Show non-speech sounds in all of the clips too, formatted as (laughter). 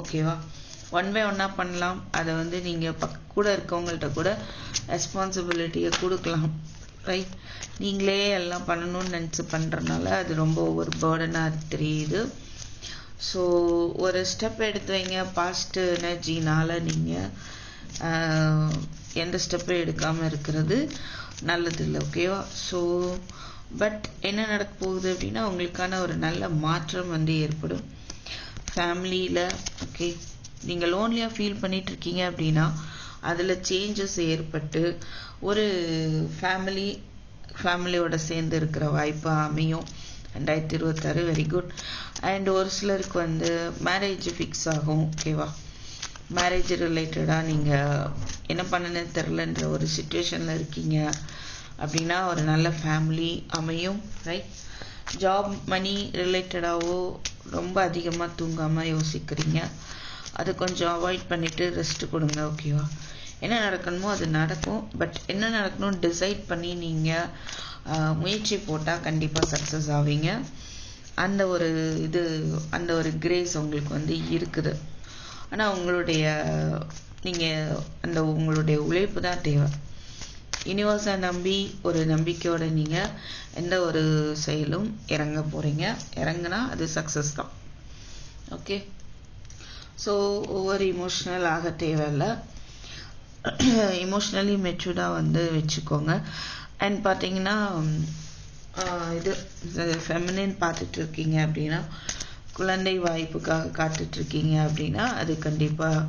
ஓகேவா one by ஒன்னாக பண்ணலாம். அதை வந்து நீங்கள் பக் கூட இருக்கவங்கள்ட்ட கூட ரெஸ்பான்சிபிலிட்டியை கொடுக்கலாம். ரைட் நீங்களே எல்லாம் பண்ணணும்னு நினச்சி பண்ணுறனால அது ரொம்ப ஒரு பேர்டனாக தெரியுது. ஸோ ஒரு ஸ்டெப் எடுத்து வைங்க. பாஸ்ட் எனர்ஜினால் நீங்கள் எந்த ஸ்டெப்பும் எடுக்காமல் இருக்கிறது நல்லது இல்லை ஓகேவா ஸோ பட் என்ன நடக்க போகுது அப்படின்னா உங்களுக்கான ஒரு நல்ல மாற்றம் வந்து ஏற்படும். ஃபேமிலியில் ஓகே நீங்கள் லோன்லியாக ஃபீல் பண்ணிட்டு இருக்கீங்க அப்படின்னா அதில் சேஞ்சஸ் ஏற்பட்டு ஒரு ஃபேமிலி ஃபேமிலியோட சேர்ந்து இருக்கிற வாய்ப்பு அமையும். ரெண்டாயிரத்தி இருபத்தாறு வெரி குட் அண்ட் ஒரு சிலருக்கு வந்து மேரேஜ் ஃபிக்ஸ் ஆகும் ஓகேவா மேரேஜ் ரிலேட்டடாக நீங்கள் என்ன பண்ணுன்னு தெரிலன்ற ஒரு சுச்சுவேஷனில் இருக்கீங்க அப்படின்னா ஒரு நல்ல ஃபேமிலி அமையும் ரைட் ஜாப் மணி ரிலேட்டடாகவோ ரொம்ப அதிகமாக தூங்காமல் யோசிக்கிறீங்க. அது கொஞ்சம் அவாய்ட் பண்ணிவிட்டு ரெஸ்ட் கொடுங்க ஓகேவா என்ன நடக்கணுமோ அது நடக்கும். பட் என்ன நடக்கணும்னு டிசைட் பண்ணி நீங்கள் முயற்சி போட்டால் கண்டிப்பாக சக்ஸஸ் ஆவீங்க. அந்த ஒரு இது அந்த ஒரு கிரேஸ் உங்களுக்கு வந்து இருக்குது. ஆனால் உங்களுடைய நீங்கள் அந்த உங்களுடைய உழைப்பு தான் தேவை. யூனிவர்ஸை நம்பி ஒரு நம்பிக்கையோடு நீங்கள் எந்த ஒரு செயலும் இறங்க போகிறீங்க இறங்குனா அது சக்ஸஸ் தான். ஓகே ஸோ ஒவ்வொரு இமோஷ்னல் ஆக தேவையில்லை. இமோஷ்னலி மெச்சூர்டாக வந்து வச்சுக்கோங்க. அண்ட் பார்த்தீங்கன்னா இது ஃபெமினின் பார்த்துட்டு இருக்கீங்க அப்படின்னா குழந்தை வாய்ப்புக்காக காத்துட்ருக்கீங்க அப்படின்னா அது கண்டிப்பாக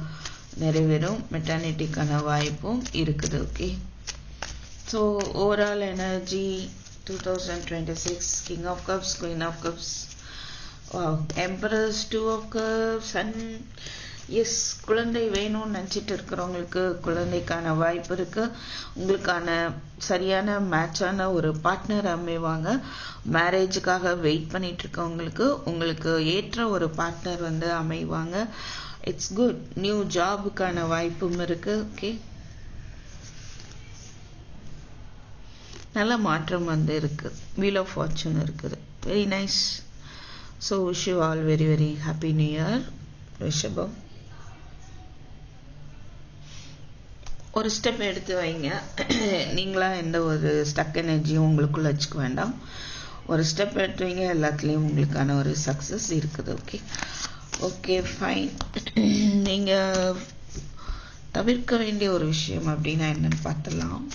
நிறைவேறும். மெட்டர்னிட்டிக்கான வாய்ப்பும் இருக்குது okay so overall energy two thousand twenty six king of cups queen of cups empress two of cups and yes குழந்தை வேணும்னு நினச்சிட்டு இருக்கிறவங்களுக்கு குழந்தைக்கான வாய்ப்பு இருக்குது உங்களுக்கான சரியான மேட்சான ஒரு பார்ட்னர் அமைவாங்க. மேரேஜுக்காக வெயிட் பண்ணிட்டு இருக்கவங்களுக்கு உங்களுக்கு ஏற்ற ஒரு பார்ட்னர் வந்து அமைவாங்க. இட்ஸ் குட் நியூ ஜாபுக்கான வாய்ப்பும் இருக்குது ஓகே நல்ல மாற்றம் வந்து இருக்குது வீல் ஆஃப் ஃபார்ச்சூன் இருக்குது. Very nice so wish you all very very happy new year ரிஷபம் ஒரு ஸ்டெப் எடுத்து வைங்க. (clears throat) நீங்களாக எந்த ஒரு ஸ்டக் எனர்ஜியும் உங்களுக்குள்ள வச்சுக்க வேண்டாம். ஒரு ஸ்டெப் எடுத்து வைங்க. எல்லாத்துலேயும் உங்களுக்கான ஒரு சக்ஸஸ் இருக்குது ஓகே ஓகே ஃபைன் நீங்கள் தவிர்க்க வேண்டிய ஒரு விஷயம் அப்படின்னா என்னன்னு பார்த்துடலாம்.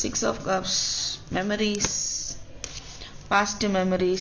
Six of cups memories past memories